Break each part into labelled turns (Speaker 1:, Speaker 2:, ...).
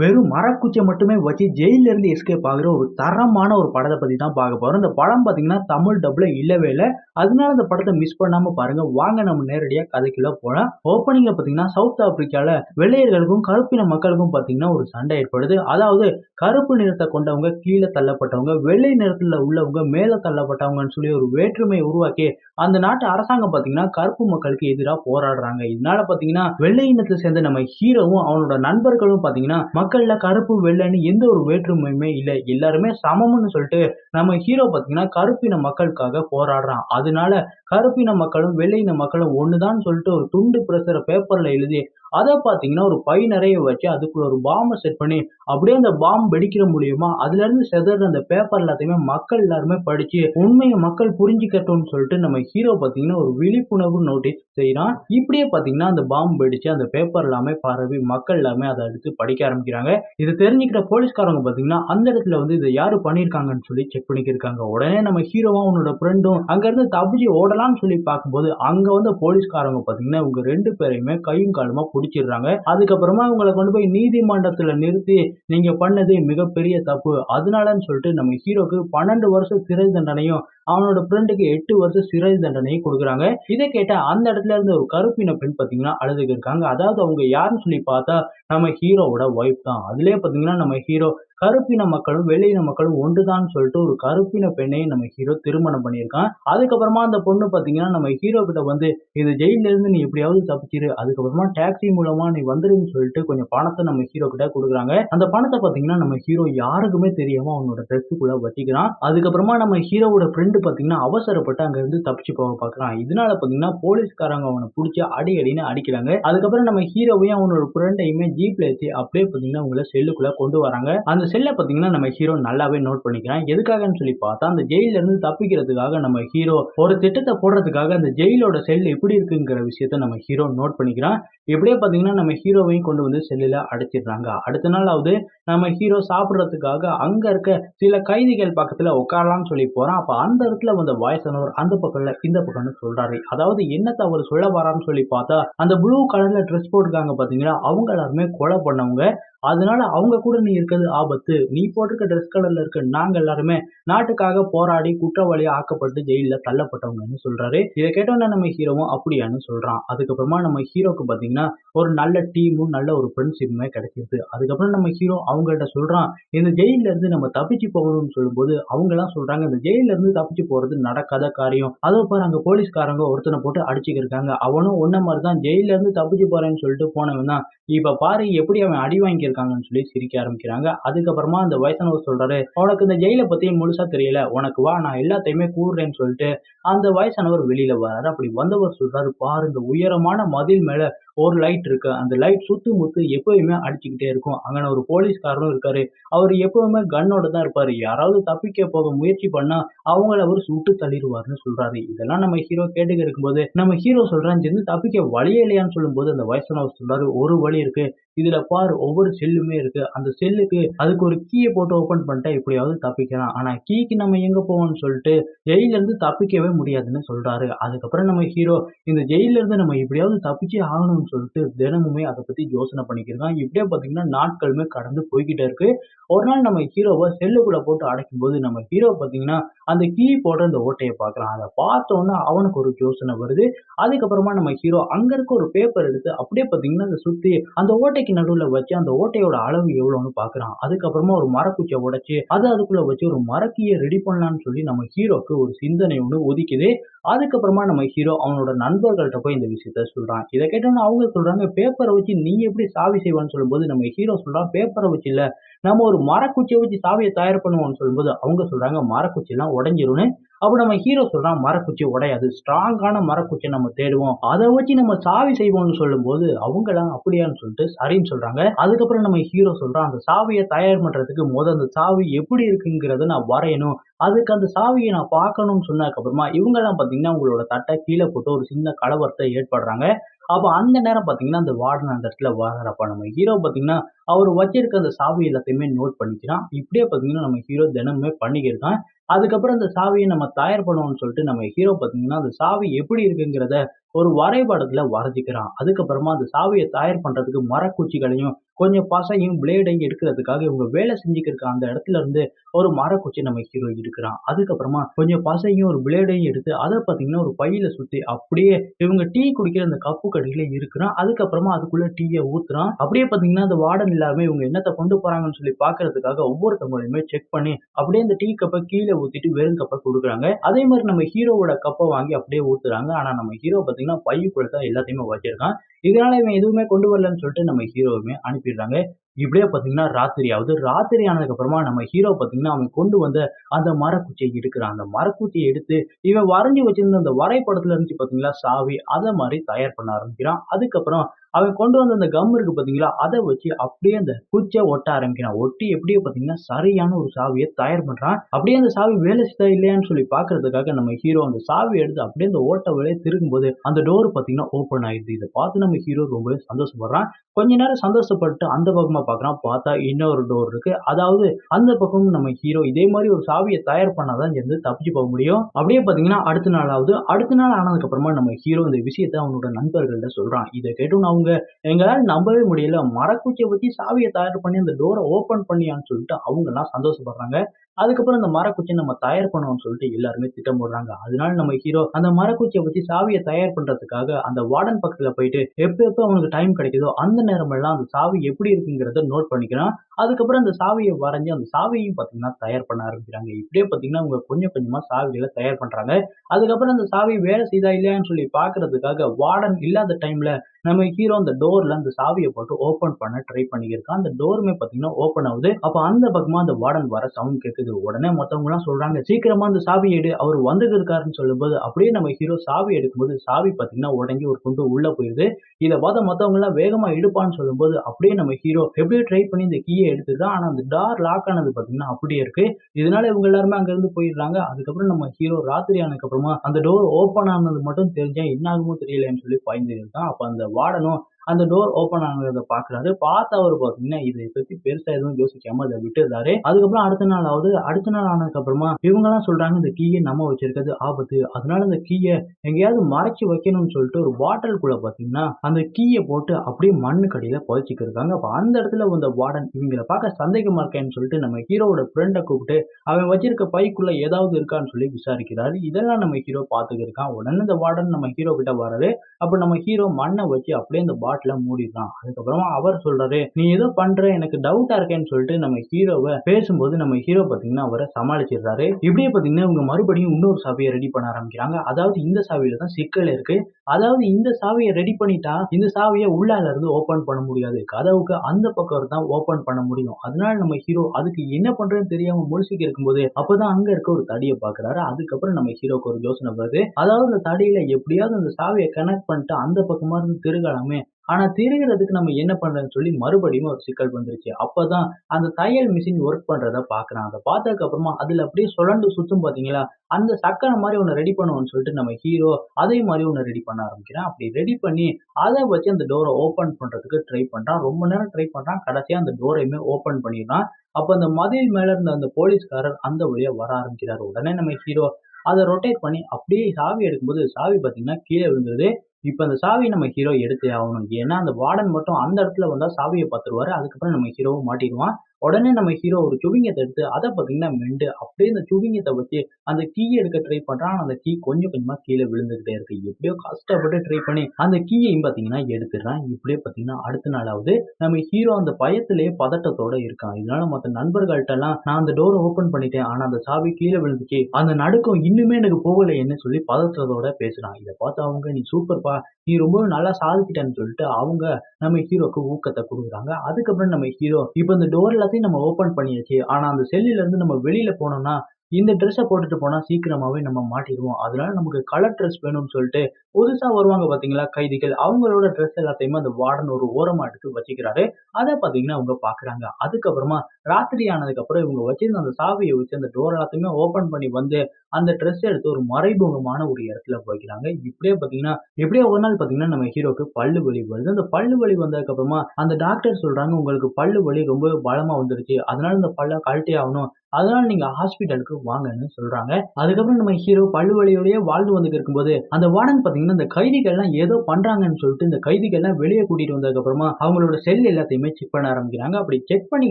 Speaker 1: வெறும் மரக்குச்சை மட்டுமே வச்சு ஜெயிலிருந்து எஸ்கேப் ஆகிற ஒரு தரமான ஒரு படத்தை பற்றி தான் பார்க்க போகிறோம் இந்த படம் பார்த்தீங்கன்னா தமிழ் டபுளே இல்லவே இல்லை. அதனால இந்த படத்தை மிஸ் பண்ணாமல் பாருங்கள் வாங்க நம்ம நேரடியாக கதைக்குள்ளே போகலாம் ஓப்பனிங்கில் பார்த்தீங்கன்னா சவுத் ஆப்பிரிக்காவில் வெள்ளையர்களுக்கும் கருப்பின மக்களுக்கும் பார்த்தீங்கன்னா ஒரு சண்டை ஏற்படுது. அதாவது கருப்பு நிறத்தை கொண்டவங்க கீழே தள்ளப்பட்டவங்க வெள்ளை நிறத்தில் உள்ளவங்க மேலே தள்ளப்பட்டவங்கன்னு சொல்லி ஒரு வேற்றுமை உருவாக்கி அந்த நாட்டு அரசாங்கம் பார்த்தீங்கன்னா கருப்பு மக்களுக்கு எதிராக போராடுறாங்க. இதனால பார்த்தீங்கன்னா வெள்ளை இனத்தை சேர்ந்த நம்ம ஹீரோவும் அவனோட நண்பர்களும் பார்த்தீங்கன்னா மக்கள்ல கருப்பு வெள்ளைன்னு எந்த ஒரு வேற்றுமையுமே இல்லை. எல்லாருமே சமம்னு சொல்லிட்டு நம்ம ஹீரோ பாத்தீங்கன்னா கருப்பின மக்களுக்காக போராடுறான். அதனால கருப்பின மக்களும் வெள்ளையின மக்களும் ஒண்ணுதான் சொல்லிட்டு ஒரு துண்டு பிரசுர பேப்பர்ல எழுதி அதை பார்த்தீங்கன்னா ஒரு பை நிறைய வச்சு அதுக்குள்ள ஒரு பாம்பை செட் பண்ணி அப்படியே அந்த பாம்பு வெடிக்கிற மூலியமா அதுல இருந்து செதற அந்த பேப்பர் எல்லாத்தையுமே மக்கள் எல்லாருமே படிச்சு உண்மையை மக்கள் புரிஞ்சுக்கட்டும்னு சொல்லிட்டு நம்ம ஹீரோ பார்த்தீங்கன்னா ஒரு விழிப்புணர்வு நோட்டீஸ் செய்யறான். இப்படியே பார்த்தீங்கன்னா அந்த பாம்பு வெடிச்சு அந்த பேப்பர் எல்லாமே பரவி மக்கள் எல்லாமே அதை எடுத்து படிக்க ஆரம்பிக்கிறாங்க. இதை தெரிஞ்சுக்கிற போலீஸ்காரங்க பார்த்தீங்கன்னா அந்த இடத்துல வந்து இதை யாரு பண்ணியிருக்காங்கன்னு சொல்லி செக் பண்ணிக்கிருக்காங்க. உடனே நம்ம ஹீரோவா உன்னோட ஃப்ரெண்டும் அங்கேருந்து தப்பிச்சு ஓடலாம்னு சொல்லி பார்க்கும்போது அங்கே வந்து போலீஸ்காரங்க பார்த்தீங்கன்னா இவங்க ரெண்டு பேரையுமே கையும் காலமாக பிடிச்சிடுறாங்க அதுக்கப்புறமா இவங்களை கொண்டு போய் நீதிமன்றத்துல நிறுத்தி நீங்க பண்ணது மிகப்பெரிய தப்பு. அதனாலன்னு சொல்லிட்டு நம்ம ஹீரோக்கு பன்னெண்டு வருஷம் சிறை தண்டனையும் அவனோட ஃப்ரெண்டுக்கு எட்டு வருஷம் சிறை தண்டனையும் கொடுக்குறாங்க. இதை கேட்ட அந்த இடத்துல இருந்து ஒரு கருப்பின பெண் பார்த்தீங்கன்னா அழுதுக்கு இருக்காங்க. அதாவது அவங்க யாருன்னு சொல்லி பார்த்தா நம்ம ஹீரோவோட ஒய்ஃப் தான். அதுலயே பார்த்தீங்கன்னா நம்ம ஹீரோ கருப்பின மக்களும் வெளியின மக்களும் ஒன்றுதான் சொல்லிட்டு ஒரு கருப்பின பெண்ணையும் நம்ம ஹீரோ திருமணம் பண்ணியிருக்கான். அதுக்கப்புறமா அந்த பொண்ணு பார்த்தீங்கன்னா நம்ம ஹீரோ கிட்ட வந்து இது ஜெயிலிருந்து நீ எப்படியாவது தப்பிச்சிரு. அதுக்கப்புறமா டாக்ஸி மூலமா நீ வந்துருன்னு சொல்லிட்டு கொஞ்சம் பணத்தை நம்ம ஹீரோ கிட்ட கொடுக்குறாங்க. அந்த பணத்தை பார்த்தீங்கன்னா நம்ம ஹீரோ யாருக்குமே தெரியாம அவனோட ட்ரெஸ்ஸுக்குள்ள வச்சிக்கிறான் அதுக்கப்புறமா நம்ம ஹீரோவோட ஃப்ரெண்டு பார்த்தீங்கன்னா அவசரப்பட்டு அங்க இருந்து தப்பிச்சு போக பார்க்கறான் இதனால பார்த்தீங்கன்னா போலீஸ்காரங்க அவனை பிடிச்சி அடி அடின்னு அடிக்கிறாங்க. அதுக்கப்புறம் நம்ம ஹீரோவையும் அவனோட ஃப்ரெண்டையுமே ஜீப்ல ஏற்றி அப்படியே பார்த்தீங்கன்னா உங்களை செல்லுக்குள்ள கொண்டு வராங்க. அந்த செல்லை பார்த்தீங்கன்னா நம்ம ஹீரோ நல்லாவே நோட் பண்ணிக்கிறான். எதுக்காகன்னு சொல்லி பார்த்தா அந்த ஜெயில இருந்து தப்பிக்கிறதுக்காக நம்ம ஹீரோ ஒரு திட்டத்தை போடுறதுக்காக அந்த ஜெயிலோட செல் எப்படி இருக்குங்கிற விஷயத்த நம்ம ஹீரோ நோட் பண்ணிக்கிறான். எப்படியே பார்த்தீங்கன்னா நம்ம ஹீரோவையும் கொண்டு வந்து செல்லில் அடைச்சிடுறாங்க. அடுத்த நாளாவது நம்ம ஹீரோ சாப்பிட்றதுக்காக அங்க இருக்க சில கைதிகள் பக்கத்துல உட்காரலாம்னு சொல்லி போறான். அப்ப அந்த இடத்துல வந்த வாய்ஸ் அந்த பக்கம்ல இந்த பக்கம்னு சொல்றாரு. அதாவது என்னத்தை அவர் சொல்ல வரான்னு சொல்லி பார்த்தா அந்த ப்ளூ கலர்ல ட்ரெஸ் போட்டிருக்காங்க பாத்தீங்களா? அவங்க எல்லாருமே கொலை பண்ணவங்க. அதனால அவங்க கூட நீ இருக்கிறது ஆபத்து. நீ போட்டிருக்க ட்ரெஸ் கலர்ல இருக்க நாங்க எல்லாருமே நாட்டுக்காக போராடி குற்றவாளியா ஆக்கப்பட்டு ஜெயில தள்ளப்பட்டவங்கன்னு சொல்றாரு. இதை கேட்டோன்னா நம்ம ஹீரோவும் அப்படியான்னு சொல்றான். அதுக்கப்புறமா நம்ம ஹீரோக்கு பாத்தீங்கன்னா ஒரு நல்ல டீமும் நல்ல ஒரு ஃப்ரெண்ட்ஷிப்புமே கிடைச்சிருது. அதுக்கப்புறம் நம்ம ஹீரோ அவங்கள்ட்ட சொல்றான் இந்த ஜெயில இருந்து நம்ம தப்பிச்சு போகணும்னு சொல்லும்போது அவங்க எல்லாம் சொல்றாங்க இந்த ஜெயில இருந்து தப்பிச்சு போறது நடக்காத காரியம். அதோ பாரு அங்க போலீஸ்காரங்க ஒருத்தனை போட்டு அடிச்சுக்கிருக்காங்க. அவனும் ஒன்ன மாதிரி தான் ஜெயில இருந்து தப்பிச்சு போறேன்னு சொல்லிட்டு போனவன் தான். இப்ப பாரு எப்படி அவன் அடி வாங்கியிருக்காங்கன்னு சொல்லி சிரிக்க ஆரம்பிக்கிறாங்க. அதுக்கப்புறமா அந்த வயசானவர் சொல்றாரு உனக்கு இந்த ஜெயில பத்தி முழுசா தெரியல. உனக்கு வா நான் எல்லாத்தையுமே கூறுறேன்னு சொல்லிட்டு அந்த வயசானவர் வெளியில வராரு. அப்படி வந்தவர் சொல்றாரு பாரு இந்த உயரமான மதில் மேல ஒரு லைட் இருக்கு. அந்த லைட் சுத்து முத்து எப்பயுமே அடிச்சுக்கிட்டே இருக்கும். அங்கே ஒரு போலீஸ்காரரும் இருக்காரு. அவர் எப்பவுமே கன்னோட தான் இருப்பாரு. யாராவது தப்பிக்க போக முயற்சி பண்ணா அவங்கள அவர் சுட்டு தள்ளிடுவார்னு சொல்றாரு. இதெல்லாம் நம்ம ஹீரோ கேட்டுக்க இருக்கும்போது நம்ம ஹீரோ சொல்றான் இருந்து தப்பிக்க வழியே இல்லையான்னு சொல்லும்போது அந்த வயசானவர் சொல்றாரு. ஒரு வழி இருக்கு. இதுல பாரு ஒவ்வொரு செல்லுமே இருக்கு. அந்த செல்லுக்கு அதுக்கு ஒரு கீயை போட்டு ஓபன் பண்ணிட்டா எப்படியாவது தப்பிக்கலாம். ஆனா கீக்கு நம்ம எங்க போவோம்னு சொல்லிட்டு ஜெயில இருந்து தப்பிக்கவே முடியாதுன்னு சொல்றாரு. அதுக்கப்புறம் நம்ம ஹீரோ இந்த ஜெயில இருந்து நம்ம எப்படியாவது தப்பிச்சே ஆகணும்னு சொல்லிட்டு தினமுமே அதை பத்தி யோசனை பண்ணிக்கிறான் இப்படியே பாத்தீங்கன்னா நாட்களுமே கடந்து போய்கிட்டே இருக்கு. ஒரு நாள் நம்ம ஹீரோவை செல்லுக்குள்ள போட்டு அடைக்கும் போது நம்ம ஹீரோ பாத்தீங்கன்னா அந்த கீ போடுற அந்த ஓட்டையை பார்க்கலாம். அதை பார்த்தோன்னா அவனுக்கு ஒரு யோசனை வருது. அதுக்கப்புறமா நம்ம ஹீரோ அங்க இருக்க ஒரு பேப்பர் எடுத்து அப்படியே பாத்தீங்கன்னா அதை சுத்தி அந்த ஓட்டை ஓட்டைக்கு நடுவுல வச்சு அந்த ஓட்டையோட அளவு எவ்வளவுன்னு பாக்குறான். அதுக்கப்புறமா ஒரு மரக்குச்சியை உடைச்சு அதை அதுக்குள்ள வச்சு ஒரு மரக்கியை ரெடி பண்ணலாம்னு சொல்லி நம்ம ஹீரோக்கு ஒரு சிந்தனை ஒன்று ஒதுக்குது. அதுக்கப்புறமா நம்ம ஹீரோ அவனோட நண்பர்கள்ட்ட போய் இந்த விஷயத்த சொல்றான். இதை கேட்டோன்னு அவங்க சொல்றாங்க பேப்பரை வச்சு நீ எப்படி சாவி செய்வான்னு சொல்லும்போது நம்ம ஹீரோ சொல்றான் பேப்பரை வச்சு இல்ல நம்ம ஒரு மரக்குச்சியை வச்சு சாவியை தயார் பண்ணுவோம்னு சொல்லும்போது அவங்க சொல்றாங்க மரக்குச்சி எல்லாம் உடஞ்சிரும்னு அப்போ நம்ம ஹீரோ சொல்றான் மரக்குச்சி உடையாது. ஸ்ட்ராங்கான மரக்குச்சியை நம்ம தேடுவோம். அதை வச்சு நம்ம சாவி செய்வோம்னு சொல்லும்போது அவங்களாம் அப்படியான்னு சொல்லிட்டு சரின்னு சொல்றாங்க. அதுக்கப்புறம் நம்ம ஹீரோ சொல்றான் அந்த சாவியை தயார் பண்றதுக்கு முதல் அந்த சாவி எப்படி இருக்குங்கிறத நான் வரையணும். அதுக்கு அந்த சாவியை நான் பார்க்கணும்னு சொன்னதுக்கப்புறமா இவங்கெல்லாம் பார்த்தீங்கன்னா உங்களோட தட்டை கீழே போட்டு ஒரு சின்ன கலவரத்தை ஏற்படுறாங்க. அப்போ அந்த நேரம் பார்த்தீங்கன்னா அந்த வார்டன் அந்த இடத்துல வர்றப்ப நம்ம ஹீரோ பார்த்தீங்கன்னா அவர் வச்சிருக்க அந்த சாவி எல்லாத்தையுமே நோட் பண்ணிக்கிறான். இப்படியே பார்த்தீங்கன்னா நம்ம ஹீரோ தினமுமே பண்ணிக்கிருக்கான் அதுக்கப்புறம் அந்த சாவியை நம்ம தயார் பண்ணுவோம்னு சொல்லிட்டு நம்ம ஹீரோ பார்த்தீங்கன்னா அந்த சாவி எப்படி இருக்குங்கிறத ஒரு வரைபடத்துல வரைஞ்சிக்கிறான். அதுக்கப்புறமா அந்த சாவியை தயார் பண்றதுக்கு மரக்குச்சிகளையும் கொஞ்சம் பசையும் பிளேடையும் எடுக்கிறதுக்காக இவங்க வேலை செஞ்சுக்கிருக்க அந்த இடத்துல இருந்து ஒரு மரக்குச்சி நம்ம ஹீரோ எடுக்கிறான். அதுக்கப்புறமா கொஞ்சம் பசையும் ஒரு பிளேடையும் எடுத்து அதை பார்த்தீங்கன்னா ஒரு பையில சுத்தி அப்படியே இவங்க டீ குடிக்கிற அந்த கப்பு கடையில இருக்கிறான். அதுக்கப்புறமா அதுக்குள்ள டீயை ஊத்துறான். அப்படியே பார்த்தீங்கன்னா அந்த வார்டன் எல்லாருமே இவங்க என்னத்தை கொண்டு போறாங்கன்னு சொல்லி பாக்குறதுக்காக ஒவ்வொருத்தவங்களையுமே செக் பண்ணி அப்படியே அந்த டீ கப்பை கீழே ஊத்திட்டு வெறும் கப்பை கொடுக்குறாங்க. அதே மாதிரி நம்ம ஹீரோவோட கப்பை வாங்கி அப்படியே ஊத்துறாங்க. ஆனா நம்ம ஹீரோ பார்த்தீங்கன்னா பையுக்குள்ள தான் எல்லாத்தையுமே வச்சிருக்கான். இதனால இவன் எதுவுமே கொண்டு வரலன்னு சொல்லிட்டு நம்ம ஹீரோவுமே அனுப்பிடுறாங்க. இப்படியே பார்த்தீங்கன்னா ராத்திரி ஆகுது. ராத்திரி ஆனதுக்கு அப்புறமா நம்ம ஹீரோ பார்த்தீங்கன்னா அவன் கொண்டு வந்த அந்த மரக்குச்சியை எடுக்கிறான். அந்த மரக்குச்சியை எடுத்து இவன் வரைஞ்சி வச்சிருந்த அந்த வரைபடத்துல இருந்துச்சு பார்த்தீங்களா சாவி அதை மாதிரி தயார் பண்ண ஆரம்பிக்கிறான். அதுக்கப்புறம் அவன் கொண்டு வந்த அந்த கம் இருக்கு பார்த்தீங்களா அதை வச்சு அப்படியே அந்த குச்சை ஒட்ட ஆரம்பிக்கிறான். ஒட்டி எப்படியோ பார்த்தீங்கன்னா சரியான ஒரு சாவியை தயார் பண்றான். அப்படியே அந்த சாவி வேலை செய்தா இல்லையான்னு சொல்லி பார்க்கறதுக்காக நம்ம ஹீரோ அந்த சாவி எடுத்து அப்படியே அந்த ஓட்ட வேலையை திருக்கும்போது அந்த டோர் பார்த்தீங்கன்னா ஓப்பன் ஆயிடுது. இதை பார்த்து நம்ம ஹீரோ ரொம்பவே சந்தோஷப்படுறான். கொஞ்ச நேரம் சந்தோஷப்பட்டு அந்த பக்கமா பார்க்கறான் பார்த்தா இன்னொரு டோர் இருக்கு. அதாவது அந்த பக்கமும் நம்ம ஹீரோ இதே மாதிரி ஒரு சாவியை தயார் பண்ணாதான் இருந்து தப்பிச்சு போக முடியும். அப்படியே பார்த்தீங்கன்னா அடுத்த நாளாவது அடுத்த நாள் ஆனதுக்கு அப்புறமா நம்ம ஹீரோ இந்த விஷயத்தை அவனோட நண்பர்கள்ட்ட சொல்றான். இதை கேட்டு அவங்க எங்களால நம்பவே முடியல. மரக்குச்சியை வச்சு சாவியை தயார் பண்ணி அந்த டோரை ஓபன் பண்ணியான்னு சொல்லிட்டு அவங்க எல்லாம் சந்தோஷப்படுறாங்க. அதுக்கப்புறம் அந்த மரக்குச்சியை நம்ம தயார் பண்ணோம்னு சொல்லிட்டு எல்லாருமே திட்டம் போடுறாங்க. அதனால நம்ம ஹீரோ அந்த மரக்குச்சியை வச்சு சாவியை தயார் பண்றதுக்காக அந்த வார்டன் பக்கத்துல போயிட்டு எப்ப எப்ப அவனுக்கு டைம் கிடைக்குதோ அந்த நேரமெல்லாம் அந்த சாவி எப்படி இருக்குங்கிறத நோட் பண்ணிக்கிறான். அதுக்கப்புறம் அந்த சாவியை வரைஞ்சி அந்த சாவியையும் பார்த்தீங்கன்னா தயார் பண்ண ஆரம்பிக்கிறாங்க. இப்படியே பார்த்தீங்கன்னா அவங்க கொஞ்சம் கொஞ்சமா சாவிகளை தயார் பண்றாங்க. அதுக்கப்புறம் அந்த சாவி வேலை செய்தா இல்லையான்னு சொல்லி பாக்குறதுக்காக வார்டன் இல்லாத டைம்ல நம்ம ஹீரோ அந்த டோர்ல அந்த சாவியை போட்டு ஓபன் பண்ண ட்ரை பண்ணியிருக்கான் அந்த டோருமே பார்த்தீங்கன்னா ஓப்பன் ஆகுது. அப்போ அந்த பக்கமா அந்த வார்டன் வர சவுண்ட் கேட்குது உடனே மற்றவங்க எல்லாம் சொல்றாங்க சீக்கிரமா அந்த சாவி எடு அவர் வந்துருக்காருன்னு சொல்லும்போது அப்படியே நம்ம ஹீரோ சாவி எடுக்கும்போது சாவி பார்த்தீங்கன்னா உடஞ்சி ஒரு குண்டு உள்ள போயிருது. இதை பார்த்த மற்றவங்க எல்லாம் வேகமா எடுப்பான்னு சொல்லும்போது அப்படியே நம்ம ஹீரோ எப்படியோ ட்ரை பண்ணி இந்த கீயை எடுத்துதான் ஆனா அந்த டார் லாக் ஆனது பார்த்தீங்கன்னா அப்படியே இருக்கு. இதனால இவங்க எல்லாருமே அங்க இருந்து போயிடுறாங்க. அதுக்கப்புறம் நம்ம ஹீரோ ராத்திரி ஆனதுக்கு அப்புறமா அந்த டோர் ஓப்பன் ஆனது மட்டும் தெரிஞ்சா என்ன ஆகுமோ தெரியலன்னு சொல்லி பயந்து இருக்கான் அப்ப அந்த வார்டனும் அந்த டோர் ஓப்பன் ஆகுறத பாக்குறாரு பார்த்து அவர் பாத்தீங்கன்னா இதை பத்தி பெருசா எதுவும் யோசிக்காம அதை விட்டுறாரு அதுக்கப்புறம் அடுத்த நாள் ஆகுது. அடுத்த நாள் ஆனதுக்கு அப்புறமா இவங்க எல்லாம் சொல்றாங்க இந்த கீயை நம்ம வச்சிருக்கிறது ஆபத்து. அதனால இந்த கீயை எங்கேயாவது மறைச்சு வைக்கணும்னு சொல்லிட்டு ஒரு பாட்டிலுக்குள்ள பாத்தீங்கன்னா அந்த கீயை போட்டு அப்படியே மண்ணு கடியில புதைச்சிக்கு இருக்காங்க அப்ப அந்த இடத்துல வந்த வார்டன் இவங்களை பார்க்க சந்தேகமா இருக்கேன்னு சொல்லிட்டு நம்ம ஹீரோவோட ஃப்ரெண்டை கூப்பிட்டு அவன் வச்சிருக்க பைக்குள்ள ஏதாவது இருக்கான்னு சொல்லி விசாரிக்கிறாரு. இதெல்லாம் நம்ம ஹீரோ பாத்துக்கிருக்கான். உடனே இந்த வார்டன் நம்ம ஹீரோ கிட்ட வராது அப்ப நம்ம ஹீரோ மண்ணை வச்சு அப்படியே இந்த பாட்டில மூடிடுறான். அதுக்கப்புறமா அவர் சொல்றாரு நீ ஏதோ பண்ற எனக்கு டவுட்டா இருக்கேன்னு சொல்லிட்டு நம்ம ஹீரோவை பேசும்போது நம்ம ஹீரோ பாத்தீங்கன்னா அவரை சமாளிச்சிடுறாரு. இப்படியே பாத்தீங்கன்னா இவங்க மறுபடியும் இன்னொரு சாவியை ரெடி பண்ண ஆரம்பிக்கிறாங்க. அதாவது இந்த சாவியில தான் சிக்கல் இருக்கு. அதாவது இந்த சாவியை ரெடி பண்ணிட்டா இந்த சாவியை உள்ளால இருந்து ஓபன் பண்ண முடியாது. கதவுக்கு அந்த பக்கம் தான் ஓபன் பண்ண முடியும். அதனால நம்ம ஹீரோ அதுக்கு என்ன பண்றதுன்னு தெரியாம முழிச்சுக்கு இருக்கும்போது அப்பதான் அங்க இருக்க ஒரு தடியை பாக்குறாரு. அதுக்கப்புறம் நம்ம ஹீரோக்கு ஒரு யோசனை வருது. அதாவது அந்த தடியில எப்படியாவது அந்த சாவியை கனெக்ட் பண்ணிட்டு அந்த பக்கமா இருந்து திருகலாமே ஆனா திருகிறதுக்கு நம்ம என்ன பண்றதுன்னு சொல்லி மறுபடியும் ஒரு சிக்கல் வந்துருச்சு. அப்பதான் அந்த தையல் மிஷின் ஒர்க் பண்றத பாக்குறான். அதை பார்த்ததுக்கு அப்புறமா அதுல அப்படியே சுழண்டு சுத்தும் பாத்தீங்களா? அந்த சக்கரை மாதிரி ஒன்று ரெடி பண்ணுவோம்னு சொல்லிட்டு நம்ம ஹீரோ அதே மாதிரி ஒன்று ரெடி பண்ண ஆரம்பிக்கிறான். அப்படி ரெடி பண்ணி அதை வச்சு அந்த டோரை ஓப்பன் பண்றதுக்கு ட்ரை பண்றான். ரொம்ப நேரம் ட்ரை பண்றான். கடைசியா அந்த டோரையுமே ஓப்பன் பண்ணிடுறான். அப்ப அந்த மதில் மேல இருந்த அந்த போலீஸ்காரர் அந்த வழியா வர ஆரம்பிக்கிறாரு. உடனே நம்ம ஹீரோ அதை ரொட்டேட் பண்ணி அப்படியே சாவி எடுக்கும்போது சாவி பார்த்தீங்கன்னா கீழே விழுந்தது. இப்போ அந்த சாவியை நம்ம ஹீரோ எடுத்தே ஆகணும். ஏன்னா அந்த வார்டன் மட்டும் அந்த இடத்துல வந்தால் சாவியை பார்த்துருவாரு. அதுக்கப்புறம் நம்ம ஹீரோவும் மாட்டிடுவான். உடனே நம்ம ஹீரோ ஒரு சுவிங்கத்தை எடுத்து அதை பார்த்தீங்கன்னா மெண்டு. அப்படியே அந்த சுவிங்கத்தை வச்சு அந்த கீ எடுக்க ட்ரை பண்ணுறான் அந்த கீ கொஞ்சம் கொஞ்சமாக கீழே விழுந்துகிட்டே இருக்கு. எப்படியோ கஷ்டப்பட்டு ட்ரை பண்ணி அந்த கீயையும் பார்த்தீங்கன்னா எடுத்துடுறான். இப்படியே பார்த்தீங்கன்னா அடுத்த நாளாவது நம்ம ஹீரோ அந்த பயத்திலே பதட்டத்தோட இருக்கான். இதனால மற்ற நண்பர்கள்ட்டெல்லாம் நான் அந்த டோரை ஓப்பன் பண்ணிட்டேன். ஆனால் அந்த சாவி கீழே விழுந்துச்சு. அந்த நடுக்கம் இன்னுமே எனக்கு போகல என்ன சொல்லி பதற்றத்தோட பேசுறான். இதை பார்த்து அவங்க நீ சூப்பர்ப்பா நீ ரொம்ப நல்லா சாதிக்கிட்டேன்னு சொல்லிட்டு அவங்க நம்ம ஹீரோக்கு ஊக்கத்தை கொடுக்குறாங்க. அதுக்கப்புறம் நம்ம ஹீரோ இப்போ இந்த டோர்ல எல்லாத்தையும் நம்ம ஓபன் பண்ணியாச்சு. ஆனா அந்த செல்லில இருந்து நம்ம வெளியில போனோம்னா இந்த ட்ரெஸ்ஸை போட்டுட்டு போனால் சீக்கிரமாகவே நம்ம மாட்டிடுவோம். அதனால நமக்கு கலர் ட்ரெஸ் வேணும்னு சொல்லிட்டு புதுசாக வருவாங்க பார்த்தீங்களா கைதிகள். அவங்களோட ட்ரெஸ் எல்லாத்தையுமே அந்த வார்டன் ஒரு ஓரமாக எடுத்து வச்சுக்கிறாரு. அதை பார்த்தீங்கன்னா அவங்க பார்க்குறாங்க அதுக்கப்புறமா ராத்திரி ஆனதுக்கப்புறம் இவங்க வச்சிருந்த அந்த சாவியை வச்சு அந்த டோர் எல்லாத்தையுமே ஓப்பன் பண்ணி வந்து அந்த ட்ரெஸ் எடுத்து ஒரு மறைமுகமான ஒரு இடத்துல போய்க்கிறாங்க இப்படியே பார்த்தீங்கன்னா எப்படியோ ஒரு நாள் பார்த்தீங்கன்னா நம்ம ஹீரோக்கு பல்லு வலி வருது. அந்த பல்லு வலி வந்ததுக்கப்புறமா அந்த டாக்டர் சொல்கிறாங்க உங்களுக்கு பல்லு வலி ரொம்ப பலமாக வந்துருச்சு. அதனால இந்த பல்ல கழட்டி ஆகணும். அதனால நீங்க ஹாஸ்பிட்டலுக்கு வாங்கன்னு சொல்றாங்க. அதுக்கப்புறம் நம்ம ஹீரோ பல்லுவலியோடய வாழ்ந்து வந்து இருக்கும்போது அந்த வார்டன் பாத்தீங்கன்னா இந்த கைதிகள்லாம் ஏதோ பண்றாங்கன்னு சொல்லிட்டு இந்த கைதிகள்லாம் வெளியே கூட்டிட்டு வந்ததுக்கு அப்புறமா அவங்களோட செல் எல்லாத்தையுமே செக் பண்ண ஆரம்பிக்கிறாங்க. அப்படி செக் பண்ணி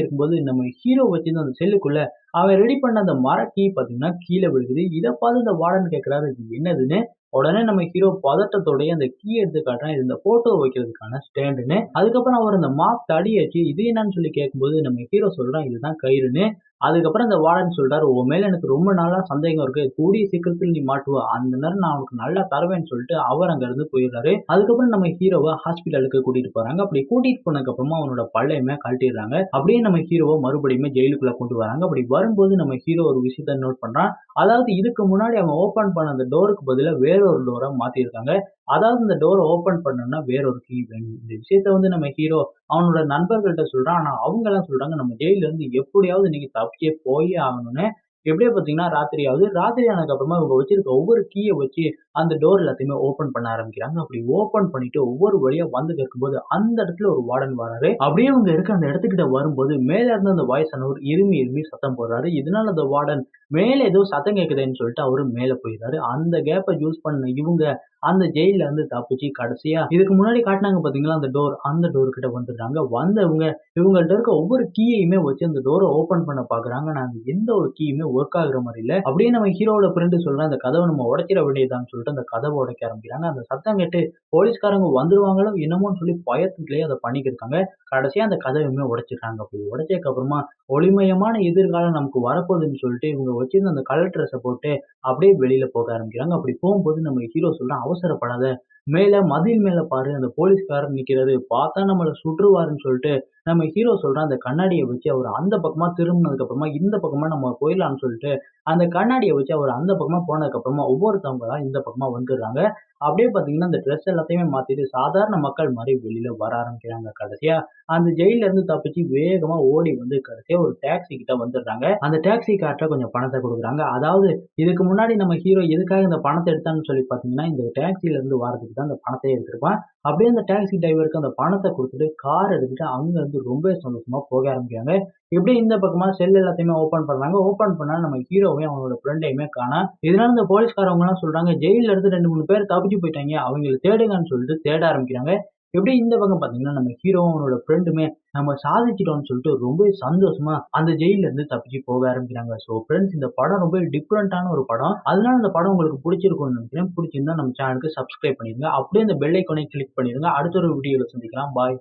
Speaker 1: இருக்கும்போது நம்ம ஹீரோ வச்சிருந்த அந்த செல்லுக்குள்ள அவன் ரெடி பண்ண அந்த மர கீ பாத்தீங்கன்னா கீழே விழுகுது. இதை பார்த்து இந்த வார்டன் கேட்கிறாரு இது என்னதுன்னு? உடனே நம்ம ஹீரோ பதட்டத்தோடய அந்த கீ எடுத்து காட்டுறேன். இது இந்த போட்டோ வைக்கிறதுக்கான ஸ்டாண்டுன்னு அதுக்கப்புறம் அவர் அந்த மாப் தடி வச்சு இது என்னன்னு சொல்லி கேட்கும்போது நம்ம ஹீரோ சொல்றான் இதுதான் கயிறுன்னு. அதுக்கப்புறம் அந்த வார்டன் சொல்றாரு உன் மேல எனக்கு ரொம்ப நாளா சந்தேகம் இருக்கு. கூடிய சீக்கிரத்தில் நீ மாட்டுவ அந்த நேரம் நான் உனக்கு நல்லா தருவேன்னு சொல்லிட்டு அவர் அங்க இருந்து போயிடுறாரு. அதுக்கப்புறம் நம்ம ஹீரோவை ஹாஸ்பிட்டலுக்கு கூட்டிட்டு போறாங்க. அப்படி கூட்டிட்டு போனதுக்கு அப்புறமா அவனோட பள்ளையுமே கழட்டிடுறாங்க. அப்படியே நம்ம ஹீரோவை மறுபடியுமே ஜெயிலுக்குள்ள கொண்டு வராங்க. அப்படி வரும்போது நம்ம ஹீரோ ஒரு விஷயத்த நோட் பண்றான். அதாவது இதுக்கு முன்னாடி அவன் ஓபன் பண்ண அந்த டோருக்கு பதிலாக வேற ஒரு டோரை மாத்திருக்காங்க. அதாவது இந்த டோரை ஓபன் பண்ணணும்னா வேற ஒரு கீ வேணும். இந்த விஷயத்த வந்து நம்ம ஹீரோ அவனோட நண்பர்கள்ட்ட சொல்றான் ஆனா அவங்க எல்லாம் சொல்றாங்க நம்ம ஜெயில இருந்து எப்படியாவது நீங்க தப்பிச்சே போயே ஆகணும்னு எப்படியே பார்த்தீங்கன்னா ராத்திரி ஆகுது. ராத்திரி ஆனதுக்கு அப்புறமா இவங்க வச்சிருக்க ஒவ்வொரு கீயை வச்சு அந்த டோர் எல்லாத்தையுமே ஓப்பன் பண்ண ஆரம்பிக்கிறாங்க. அப்படி ஓப்பன் பண்ணிட்டு ஒவ்வொரு வழியா வந்து இருக்கும்போது அந்த இடத்துல ஒரு வார்டன் வராரு. அப்படியே அவங்க இருக்க அந்த இடத்துக்கிட்ட வரும்போது மேல இருந்து அந்த வயசானவர் இருமி இருமி சத்தம் போடுறாரு. இதனால அந்த வார்டன் மேலே ஏதோ சத்தம் கேட்குதுன்னு சொல்லிட்டு அவரு மேலே போயிடுறாரு. அந்த கேப்பை யூஸ் பண்ண இவங்க அந்த ஜெயில இருந்து தப்பிச்சு கடைசியா இதுக்கு முன்னாடி காட்டினாங்க பாத்தீங்களா அந்த டோர் அந்த டோர் கிட்ட வந்துடுறாங்க. வந்தவங்க இவங்கள்ட்ட இருக்க ஒவ்வொரு கீயையுமே வச்சு அந்த டோரை ஓபன் பண்ண பாக்குறாங்க. நான் எந்த ஒரு கீயுமே ஒர்க் ஆகுற மாதிரி இல்லை அப்படியே நம்ம ஹீரோட ஃப்ரெண்டு சொல்றேன் அந்த கதவை நம்ம உடைக்கிற வேண்டியதான்னு சொல்லிட்டு அந்த கதவை உடைக்க ஆரம்பிக்கிறாங்க. அந்த சத்தம் கேட்டு போலீஸ்காரங்க வந்துருவாங்களோ என்னமோன்னு சொல்லி பயத்துக்குள்ளேயே அதை பண்ணிக்கிருக்காங்க கடைசியாக அந்த கதவையுமே உடைச்சிருக்காங்க. அப்படி உடைச்சதுக்கு அப்புறமா ஒளிமயமான எதிர்காலம் நமக்கு வரப்போகுதுன்னு சொல்லிட்டு இவங்க வச்சிருந்த அந்த கலர் ட்ரெஸ்ஸை போட்டு அப்படியே வெளியில போக ஆரம்பிக்கிறாங்க. அப்படி போகும்போது நம்ம ஹீரோ சொல்றான் அவசரப்படாத. மேல மதில் மேல பாரு. அந்த போலீஸ்காரர் நிக்கிறது. பார்த்தா நம்மள சுற்றுவாருன்னு சொல்லிட்டு நம்ம ஹீரோ சொல்றான். அந்த கண்ணாடியை வச்சு அவர் அந்த பக்கமா திரும்பினதுக்கு அப்புறமா இந்த பக்கமா நம்ம போயிடலாம்னு சொல்லிட்டு அந்த கண்ணாடியை வச்சு அவர் அந்த பக்கமா போனதுக்கு அப்புறமா ஒவ்வொருத்தவங்களா இந்த பக்கமா வந்துடுறாங்க. அப்படியே பாத்தீங்கன்னா அந்த ட்ரெஸ் எல்லாத்தையுமே மாத்திட்டு சாதாரண மக்கள் மாதிரி வெளியில வர ஆரம்பிக்கிறாங்க கடைசியா. அந்த ஜெயில இருந்து தப்பிச்சு வேகமா ஓடி வந்து கடைசியா ஒரு டாக்ஸி கிட்ட வந்துடுறாங்க. அந்த டாக்ஸி கார்ட்ட கொஞ்சம் பணத்தை கொடுக்குறாங்க. அதாவது இதுக்கு முன்னாடி நம்ம ஹீரோ எதுக்காக இந்த பணத்தை எடுத்தான்னு சொல்லி பாத்தீங்கன்னா இந்த டாக்ஸில இருந்து வரதுக்கு தான் அந்த பணத்தை எடுத்திருப்பான். அப்படியே அந்த டாக்ஸி டிரைவருக்கு அந்த பணத்தை கொடுத்துட்டு கார் எடுத்துட்டு அங்க வந்து ரொம்ப சந்தோஷமாக போக ஆரம்பிக்கிறாங்க. இப்படி இந்த பக்கமாக செல் எல்லாத்தையுமே ஓப்பன் பண்ணுறாங்க ஓப்பன் பண்ணால் நம்ம ஹீரோவையும் அவனோட ஃப்ரெண்டையுமே காணா இதனால இந்த போலீஸ்காரவங்கலாம் சொல்கிறாங்க ஜெயிலில் இருந்து ரெண்டு மூணு பேர் தப்பிச்சு போயிட்டாங்க. அவங்களை தேடுங்கன்னு சொல்லிட்டு தேட ஆரம்பிக்கிறாங்க. எப்படி இந்த பக்கம் பாத்தீங்கன்னா நம்ம ஹீரோவும் அவனோட ஃப்ரெண்டுமே நம்ம சாதிச்சிட்டோம்னு சொல்லிட்டு ரொம்ப சந்தோஷமா அந்த ஜெயில இருந்து தப்பிச்சு போக ஆரம்பிக்கிறாங்க. ஸோ ஃப்ரெண்ட்ஸ் இந்த படம் ரொம்ப டிஃப்ரெண்டான ஒரு படம். அதனால இந்த படம் உங்களுக்கு பிடிச்சிருக்கும்னு நினைக்கிறேன். பிடிச்சிருந்தா நம்ம சேனலுக்கு சப்ஸ்கிரைப் பண்ணிருங்க அப்படியே இந்த பெல் ஐக்கனை கிளிக் பண்ணிருங்க அடுத்த ஒரு வீடியோல சந்திக்கலாம். பாய்